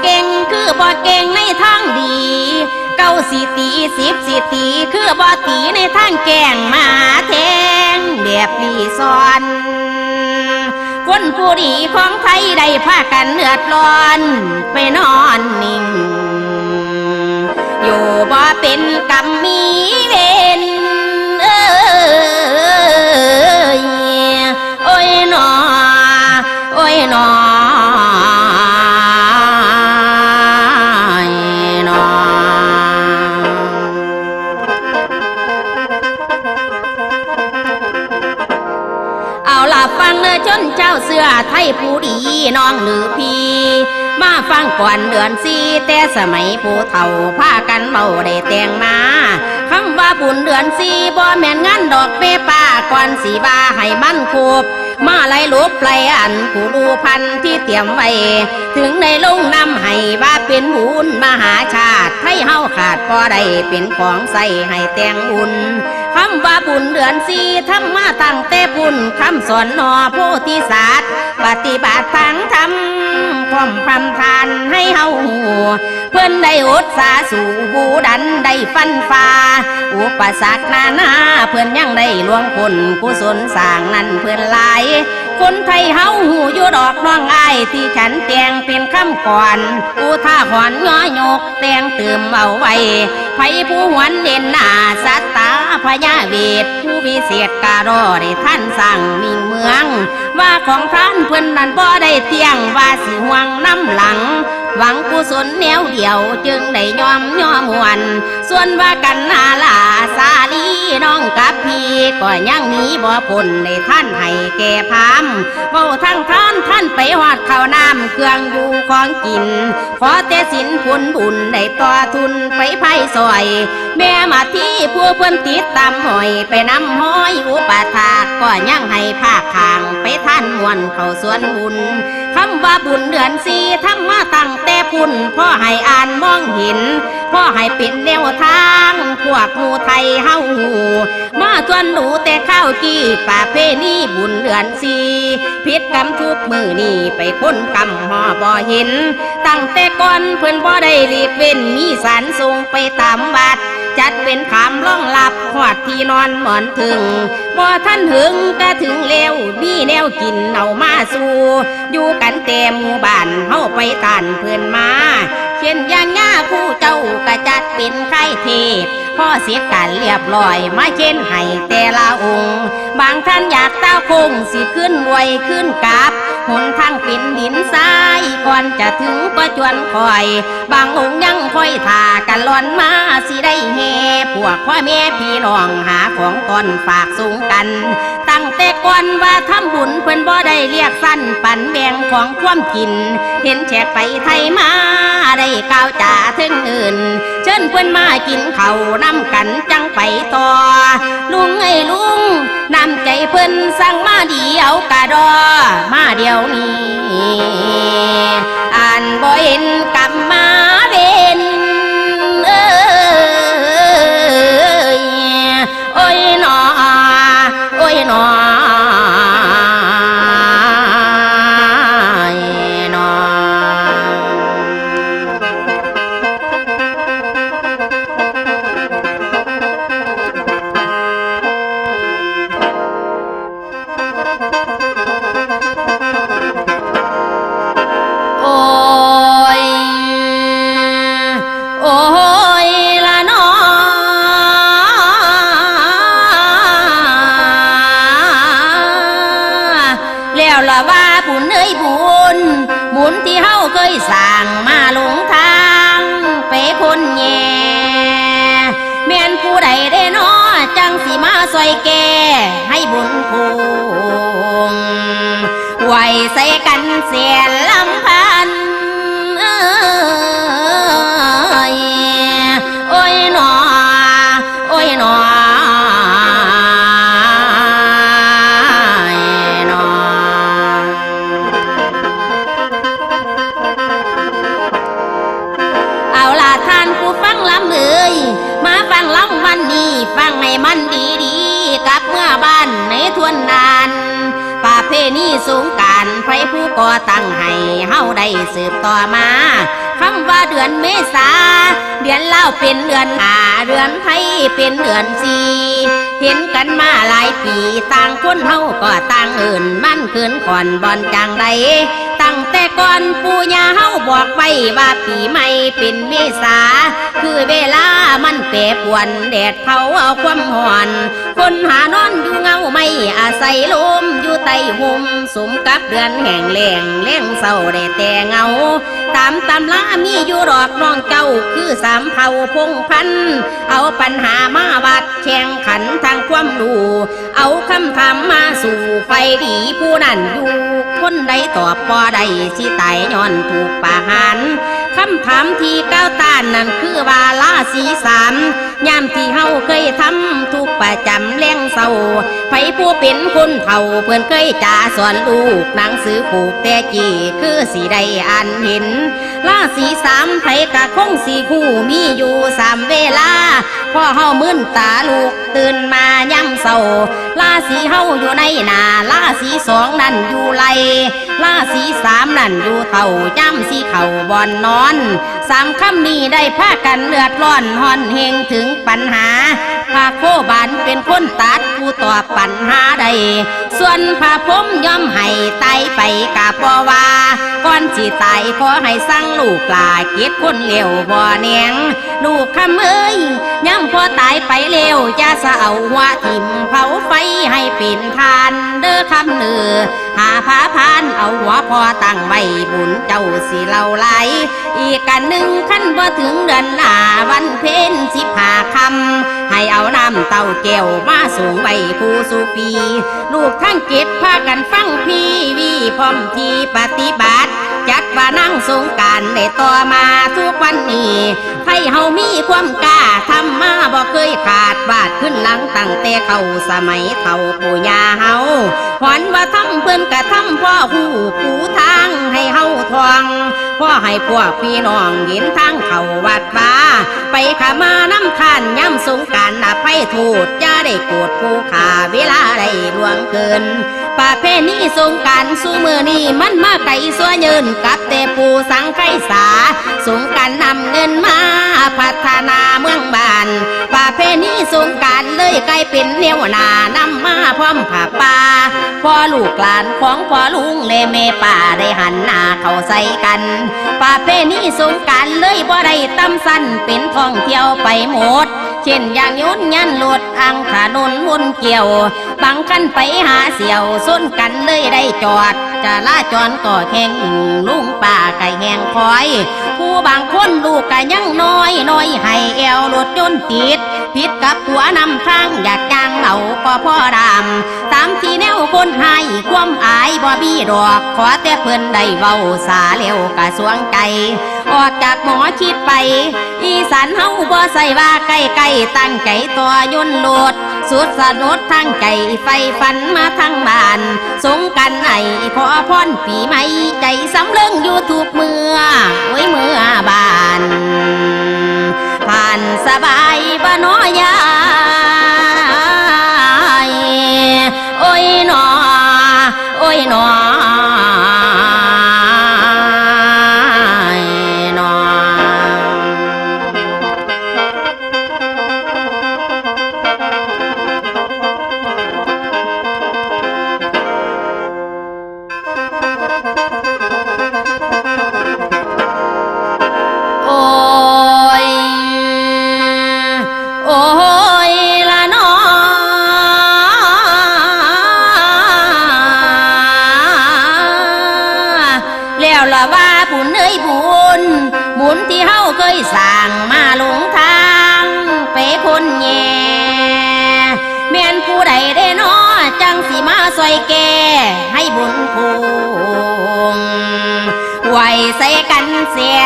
เก่งคือบ่เก่งในทางดี เก้าสิตีสิบสิตีคือบ่ตีในทางแกล้งมาแทงแบบลีซ้อนคนผู้ดีของไทยได้พากันเลือดร้อน ไปนอนนิ่ง อยู่บ่เป็นกรรมมีเวรเอ้ยโอ้ยหนอโอ้ยหนอ ฟังเนื้อจนเจ้าเสื้อไทยผู้ดีน้องหรือพี่ มาฟังก่อนเดือนสีแต่สมัยผู้เฒ่าพากันเมาได้แต่งมาคำว่าบุญเดือนสีบ่แม่นงานดอกเปป้าก่อนสีบาให้มันคูบมาไล่ลุบไล่อันผู้ดูพันที่เตรียมไว้ ถึงในลงนำให้ว่าเป็นบุญมหาชาติให้เฮาขาดก็ได้เป็นของใส่ให้แต่งอุ่น คำว่าบุญเดือนสีทำมาตั้งแต่บุญคำสอนนอโพธิศาสตร์ ปฏิบัติทางธรรมพร้อมพรำทานให้เฮาหูเพื่อนได้อดสาสู่บูดันได้ฟันฟ้า อุปสรรคนานาเพื่อนยังได้ลวงคนกุศลสร้างนั้นเพื่อนหลาย คนไทยเฮาหูอยู่ดอกน้องอายที่ฉันแต่งเป็นคำก่อน อุท่าหอนย้อยกแต่งเติมเอาไว้ ไผผู้หวนเด่นหน้าสัตตาพญาเวทผู้วิเศษการอได้ท่านสั่งมิ่งเมือง ว่าของท่านเพิ่นนั้นบ่ได้เตียงว่าสิห่วงน้ำหลัง หวังกุศลแนวเดียวจึงได้ยอมยอมวน ส่วนว่ากันนาลาสาลีน้องกับพี่ ก็ยังหนีบ่พ้นในท่านให้แก่พามเว้าทั้งท่านท่านไปหอดข้าวน้ำเครื่องอยู่ของกิน ขอแต่สินผลบุญได้ต่อทุนไปไพ่ซอย แม่มาที่ผู้เพิ่นติดตามหอยไปนำห้อยอุปถากก็ยังให้ภาคขางไปท่านมวนเข้าสวนบุญ คำว่าบุญเดือนสีทำมาตั้งแต่พุ่นพ่อให้อ่านมองเห็นพ่อให้เป็นแนวทางพวกหูไทยเฮาหูมาทวนหนูแต่ข้าวกี้ป่าเพนี่บุญเดือนสีพิษกรรมทุกมือนี่ไปค้นกำห่อบ่เห็น ตั้งแต่ก่อนเพื่อนบ่ได้หลีกเว้นมีสารทรงไปตามวัด จัดเป็นขามล่องหลับหอดที่นอนหมอนถึงบ่ท่านหึงก็ถึงเร็วมีแนวกินเอามาสู่ อยู่กันเต็มหมู่บ้านเฮาไปทานเพื่อนมาเช่นย่างง่าคู่เจ้าก็จัดเป็นไข่เทพพ่อเสียกันเรียบร้อยมาเช่นให้แต่ละองค์ บางท่านอยากเต้าคงสิขึ้นไวยขึ้นกราบ หนทางเป็นดินทรายก่อนจะถึงก็จวนคอย บางองค์ยังคอยท่ากันหลอนมาสิได้เฮพวกพ่อแม่พี่น้องหาของตอนฝากสูงกัน ตั้งแต่ก่อนว่าทำบุญเพิ่อนบ่ได้เรียกสั้นปันแบ่งของความกิน เห็นแขกไปไทยมาได้ก้าวจ่าถึงอื่น เชิญเพิ่อนมากินเขาวนำกันจังไปต่อ ลุงไอ้ลุงนำใจเพิ่อนสั่งมาเดียวกะดอมาเดียววนี้ อ่านบ่เห็นกำมาเวน สิมาซอยแก่ให้บุญคูงไหวใส่กันเสีย ณีสงการไฟผู้ก่อตั้งให้เฮาได้สืบต่อมาคำว่าเดือนเมษา เดือนเล่าเป็นเดือนหาเดือนไทยเป็นเดือนสีเห็นกันมาหลายปีต่างคนเฮาก็ต่างอื่นมันคืนก่อนบอนจังใด ตั้งแต่ก่อนปู่ย่าเฮาบอกไว้ว่าปีใหม่เป็นเมษา คือเวลามันแปรปวนแดดเผาเอาความห่อน คนหานอนอยู่เงาไม่อาศัยลมอยู่ใต้ห่มสมกับเดือนแห่งแหลงแหลงเศร้าได้แต่เงา ตามตำลามีอยู่ดอกน้องเจ้า สามเผ่าพงพัน เอาปัญหามาวัดแข่งขันทางความรู้เอาคำถามมาสู่ไฟดีผู้นั้นอยู่คนใดตอบบ่ได้สิตายย้อนถูกประหารคำถามที่ก้าวต้านนั่นคือว่าลาสีสามยามที่เฮาเคยทำทุกประจำเลี้ยงเศร้าไผผู้เป็นคนเฒ่าเพื่อนเคยจ่าสอนลูกหนังสือผูกแต่จีคือสีได้อ่านเห็นลาสีสามไผกะคงสีคู่มีอยู่สามเวลาพ่อเฮามึนตาลูกตื่นมาย่ำเศร้าลาสีเฮาอยู่ในนาลาสีสองนั่นอยู่ไหลาสีสามนั่นอยู่เท่าจ้ำสีเข่าบอนนอนสามคำนี้ได้พากันเลือดร้อนหอนเฮงถึงปัญหา พาโคบานเป็นคนตัดผู้ตอบปัญหาใด ส่วนพาผมย่อมให้ไตไปกาบอว่าก่อนสิตายขอให้สั่งลูกปลาเกียรติคนเลวบ่อเนียง ลูกคำเอ้ยย่ำพอตายไปเร็วจะสะเอาหัวทิมเผาไฟให้เป็นทานเด้อคำเนือหาพาพานเอาหัวพอตั้งไว้บุญเจ้าสิเล่าไหลอีกกันหนึ่งขั้นบ่ถึงเดือนหน้าวันเพ็ญสิบหาคำให้เอาน้ำเต้าแก้วมาสูงไว้ผู้สุปี ลูกทั้งเจ็ดพากันฟังพี่วีพร้อมทีปฏิบัติ จัดว่านั่งสงการได้ต่อมาทุกวันนี้ให้เฮามีความกล้าทำมาบ่เคยขาดบาดขึ้นหลังตั้งแต่เขาสมัยเฒ่าปู่ย่าเฮาหวันว่าทำเพิ่อนกระทำพ่อหูปูทางให้เฮาทองพ่อให้พวกพี่น้องเห็นทางเขาวัดว่าไปขามาน้ำทานย่ำสงการอภัยโทษจะได้โกรธผู้ขาเวลาใด วงเกินประเพณีสงการสู้มือนี้มันมาไก่สัวเยินกับแต่ปูสังไข่สาสงการนำเงินมาพัฒนาเมืองบ้านประเพณีสงการเลยไกลายเป็นเนวนานำมาพร้อมผ้าป่าพ่อลูกหลานของพ่อลุงและแม่ป่าได้หันหน้าเข้าใส่กันประเพณีสงการเลยบ่ได้ตำสั้นเป็นท่องเที่ยวไปหมดเช่นอย่างยุนยันรถอังถนนวนเกี่ยว บางคันไปหาเสี่ยวส้นกันเลยได้จอด จะลาจรก็แข่งลุงป่าไก่แหงคอย ผู้บางคนลูกก็ยังน้อยน้อยให้แอวรถยนต์ติดผิดกับหัวนำทางอยากจางเหล่าก็พ่อดำตามที่แนวคนให้ความอายบ่มีดอก ขอแต่เพิ่อนได้เว้าสาเร็วกะสวงใจ ออกจากหมอชิดไป อีสานเฮาบ่ใส่ว่าใกล้ๆตั้งใจตัวยนต์โลด สุดสนุดทางใจไฟฝันมาทางบ้าน สงกันไอพอพรปีใหม่ใจสำเริงอยู่ทุกเมื่อไว้เมื่อบาน ผ่านสบายบ่น้อยา แล้วละว่าบุญเอ้ยบุญบุญที่เฮาเคยสร้างมาหลงทางไปคนแย่แม่นผู้ใดได้นอจังสิมาซอยแก่ให้บุญคงไหวใส่กันเสีย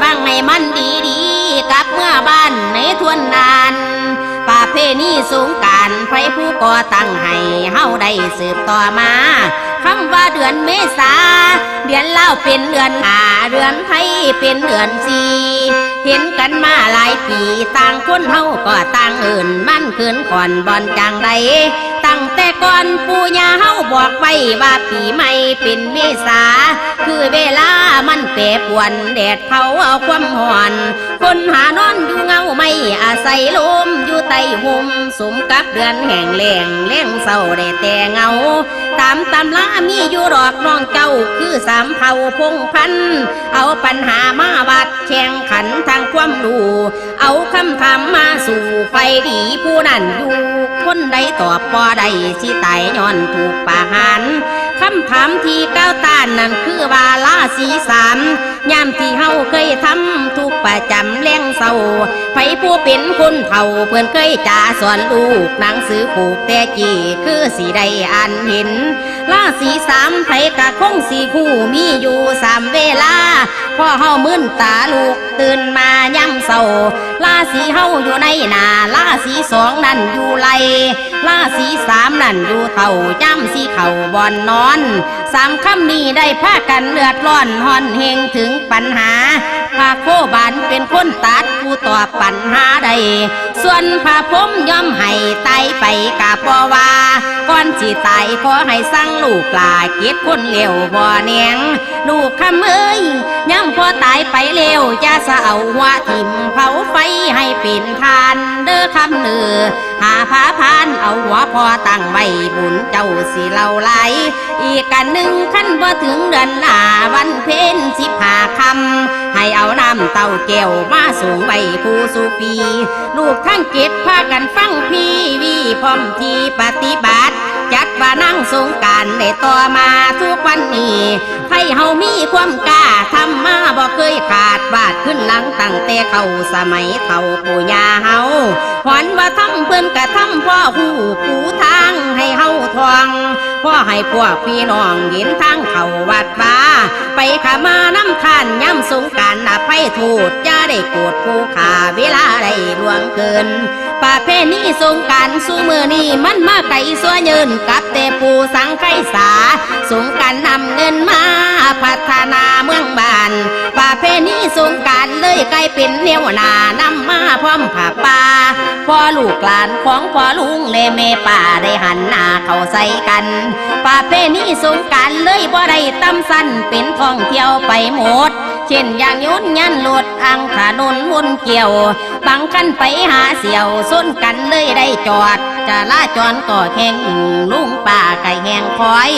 ฟังลำเอ่ยมาฟังลำวันนี้ฟังให้มันดีดีๆกับเมื่อบ้านในทวนนานป่าเพนี่สูงการไฟผู้ก่อตั้งให้เฮาได้สืบต่อมาคำว่าเดือนเมษา เดือนเล่าเป็นเดือนหาเดือนไทยเป็นเดือนสี่ เห็นกันมาหลายปีต่างคนเฮาก็ต่างเอื่นมันคืนก่อนบอนจังใดตั้งแต่ก่อนปู่ย่าเฮาบอกไว้ว่าปีใหม่เป็นเมษา คือเวลามันแปรปวนแดดเผาเอาความห่อน คนหานอนอยู่เงาไม่อาศัยลม ใต้ห่มสมกับเดือนแห่งแหลงแหลงเศร้าได้แต่เงา ตามตำลามีอยู่หลอกน้องเจ้าคือสามเผ่าพงพัน เอาปัญหามาวัดแข่งขันทางความรู้เอาคำถามมาสู่ไฟดีผู้นั้นอยู่ คนใดตอบบ่ได้สิตายย้อนถูกประหารคำถามที่ก้าวต้านนั่นคือวาลาสีสามยามที่เฮาเคยทำทุกประจำแรงเศร้าไผผู้เป็นคนเฒ่าเพื่อนเคยจ่าสอนลูกหนังสือผูกแต่จีคือสีได้อ่านเห็นลาสีสามไผกะคงสีคู่มีอยู่สามเวลา พ่อเฮามึนตาลูกตื่นมาย่ำเศร้าลาสีเฮาอยู่ในนาลาสีสองนั่นอยู่ไหลลาสีสามนั่นอยู่เท่าย่ำสีเข่าบอนนอน สามคำนี้ได้พากันเลือดร้อนหอนเฮงถึงปัญหาพาโคบานเป็นคนตัดผู้ตอบปัญหาใด ส่วนพาผมย่อมให้ตายไปกะปอว่าก่อนสิตายขอให้สั่งลูกหลาเกียรติคนเลวบ่เนียง ลูกคำเอ้ยยังพอตายไปเร็วจะสะเอาหัวทิ่มเผาไฟให้เป็นทานเด้อคำเนือหาพาพานเอาหัวพอตั้งไว้บุญเจ้าสิเล่าไหลอีกกันหนึ่งขั้นบ่ถึงเดือนหน้าวันเพ็ญสิบหาคำให้เอาน้ำเต้าแก้วมาสูงไว้ผู้สุปี ลูกทั้งเจ็ดพากันฟังพี่วีพร้อมที่ปฏิบัติ จัดว่านั่งสงการได้ต่อมาทุกวันนี้ไทยเฮามีความกล้าทำมาบ่เคยขาดบาดขึ้นหลังตั้งแต่เข้าสมัยเฒ่าปู่ย่าเฮา หอนว่าทำเพิ่อนกะทำพ่อหูปูทางให้เฮาทองพ่อให้พวกพี่น้องเห็นทางเขาวัดว่าไปขามาน้ำทานย่ำสงการอภัยโทษอย่าได้โกรธผู้ขาเวลาได้ล่วงเกินประเพณีสงการสู้มือนี้มันมาไก่สัวยืนกับแต่ปูสังไกสาสงการนำเงินมาพัฒนาเมืองบ้านประเพณีสงการเลยไกลเป็นเนวหนานำมาพร้อมผ้าป่า พ่อลูกหลานของพ่อลุงและแม่ป่าได้หันหน้าเข้าใส่กันประเพณีสงการเลยบ่ได้ตำสั้นเป็นท่องเที่ยวไปหมด เช่นอย่างยนต์ยันรถอังถนนวุ่นเกี่ยวบางคันไปหาเสี่ยวส้นกันเลยได้จอด จะลาจรก็แข่งลุงป่าไก่แหงคอย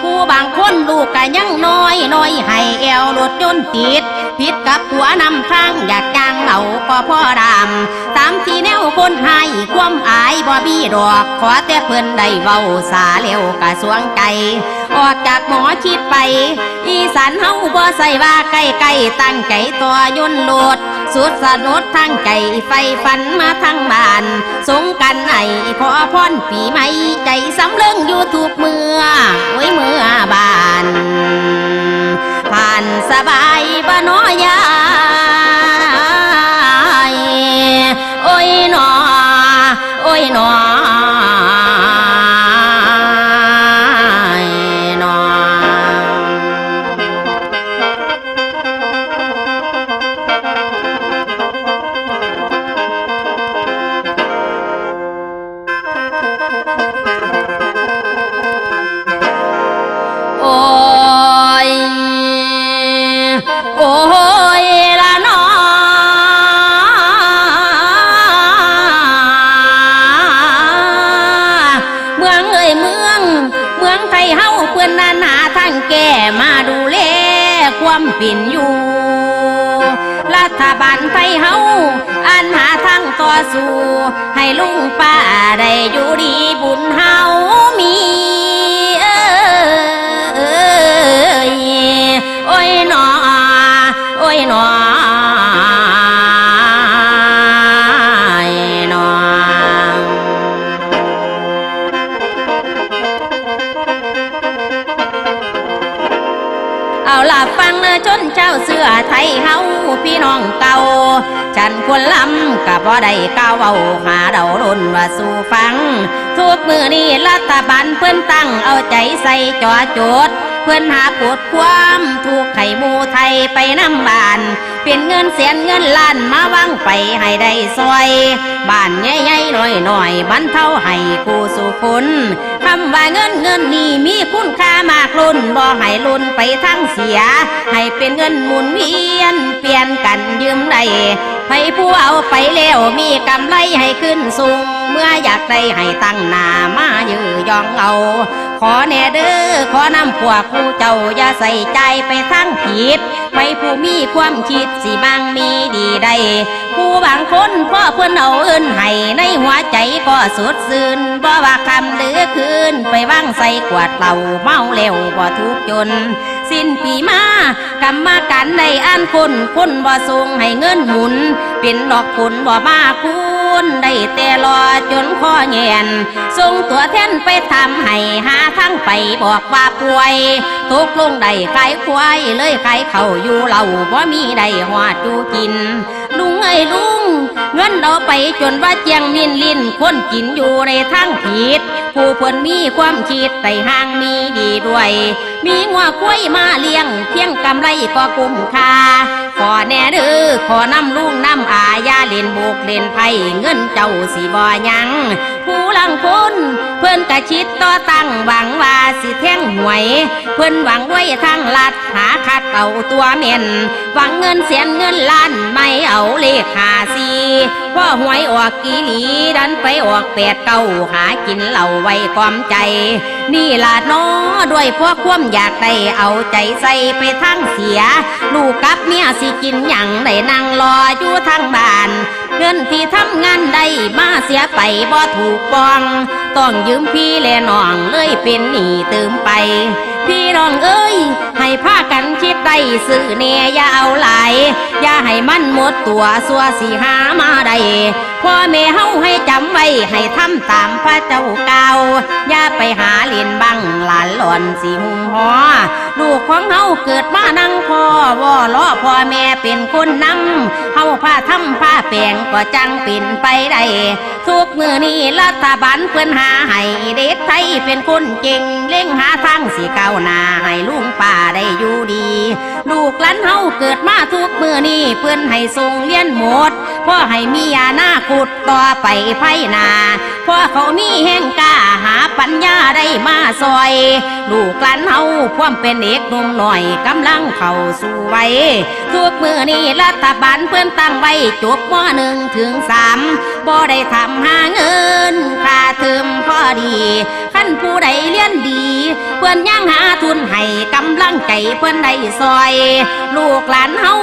ผู้บางคนลูกก็ยังน้อยน้อยให้แอวรถยนต์ติด ผิดกับหัวนำทางอยากจาง เหล่าก็พ่อดำตามที่แนวคนให้ความอายบ่มีดอก ขอแต่เพิ่นได้เว้าสาเร็วกะสวงใจออกจากหมอชิดไป อีสานเฮาบ่ใส่ว่าใกล้ๆตั้งใจตัวยนโลด สุดสนุดทางใจไฟฝันมาทางบ้าน สงกันไอขอพรปีใหม่ใจสำเริงอยู่ทุกเมื่อไว้เมื่อ ลุงป้าได้อยู่ เอาล่ะฟังนจนเจ้าเสื้อไทยเฮาพี่น้องเก่าจันควรลำกับบ่ได้ก้าวเว้าหาเดารุนว่าสู่ฟัง ทุกมือนี้รัฐบาลเพิ่อนตั้งเอาใจใส่จอจดเพื่อนหาปวดความถูกไข่หมูไทยไปน้ำบาน เป็นเงินแสนเงินล้านมาวางไปให้ได้ซอย บ้านใหญ่ๆหน่อยๆบรรเทาให้กูสู่คนำว่าเงินเงินนี่มีคุณค่ามากล้นบ่ให้ล้นไปทั้งเสีย ให้เป็นเงินหมุนเวียนเปลี่ยนกันยืมได้ให้ผู้เอาไปแล้วมีกำไรให้ขึ้นสูง เมื่ออยากได้ให้ตั้งหน้ามายือยองเอา ขอแน่เด้อขอนำพวกผู้เจ้าอย่าใส่ใจไปทั้งผิด ไปผู้มีความคิดสิบางมีดีได้ผู้บางคนพ่อเพื่อนเอาเอินให้ในหัวใจก็สุดซื่นบ่ว่าคำหรือคืนไปว่างใส่กวาดเหล่าเมาแล้วบ่ทุกข์จน สิ้นปีมากรรมาการได้อ่านคนคนบ่ส่งให้เงินหมุน เป็นดอกผลบ่มาคุ ณได้แต่รอจนข้อแงนส่งตัวแทนไปทำให้หาทั้งไปบอกว่าป่วยทุกลงได้ขายควายเลยขายเข้าอยู่เหล่าบ่มีได้หอดจูกิน ลุงเอ้ลุง เงินเอาไปจนว่าเจียงมินลินคนกินอยู่ในทางผิด ผู้เพิ่นมีความคิดไต่ห้างมีดีด้วย มีงัวคุ้ยมาเลี้ยง เพียงกำไรก็คุ้มค่าขอแน่เด้อขอนำลุงนำอาญาเล่นบุกเล่นไพ่เงินเจ้าสิบ่ยังผู้ลังคนเพื่อนกระชิดต่อตั้งหวังว่าสิแท่งหวย เพื่อนหวังไว้ทางลัดหาคัดเอาตัวเม่นหวังเงินเสียนเงินล้านไม่เอาเลขหาสีพ่อหวยออกกีหลีดันไปออกแปดเก้าหากินเหล่าไว้ความใจ นี่ล่ะน้อด้วยพราะความอยากได้เอาใจใส่ไปทั้งเสีย ลูกกับเมียสิกินหยังได้นั่งรออยู่ทางบ้าน เงินที่ทำงานได้มาเสียไปบ่ถูกปอง ต้องยืมพี่และน้องเลยเป็นหนี้เติมไป พี่น้องเอ้ย ให้พากันคิดได้ซื้อเนยอย่าเอาหลาย อย่าให้มันหมดตัวสัวสีหามาได้ พ่อแม่เฮาให้จำไว้ให้ทำตามพระเจ้าเก่าอย่าไปหาเล่นบังหลานหล่อนสิหุมหอลูกของเฮาเกิดมานั่งพ่อว่อล้อพ่อแม่เป็นคนนำเฮาผ้าทำผ้าแปลงก็จังเป็นไปได้ทุกมือนี้รัฐบาลเพื่อนหาให้เด็กไทยเป็นคนเก่งเล่งหาทางสีก้าวหน้าให้ลุงป้าได้อยู่ดี ลูกหลานเฮาเกิดมาทุกมือนี้เพื่อนให้ส่งเรียนหมด พ่อให้มียาณาคุดต่อไปไพนาพ่อเขามีแห่งกล้าหาปัญญาได้มาซอย ลูกหลานเฮาความเป็นเอกหนุ่มหน่อยกำลังเข้าสู่วัยทุกมือนี้รัฐบาลเพื่อนตั้งไว้จบมหนึ่งถึงสามบ่ได้ทำหาเงินค่าเทอมพอดีขั้นผู้ใดเรียนดี เพื่อนยังหาทุนให้กำลังใจเพื่อนได้ซอย ลูกหลานเฮา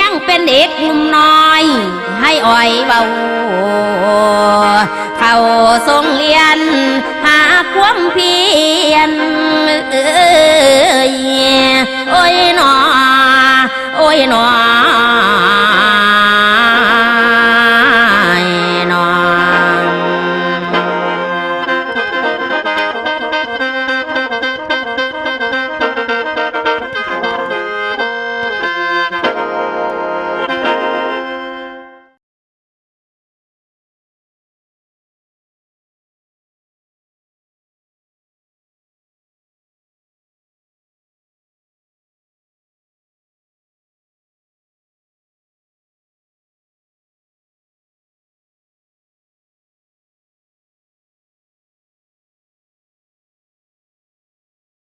ยังเป็นเด็กหนุ่มน้อย ให้อ่อยเบาเข้าทรงเรียน หาความเพียรเอ้ยโอ้ยหนอโอ้ยหนอ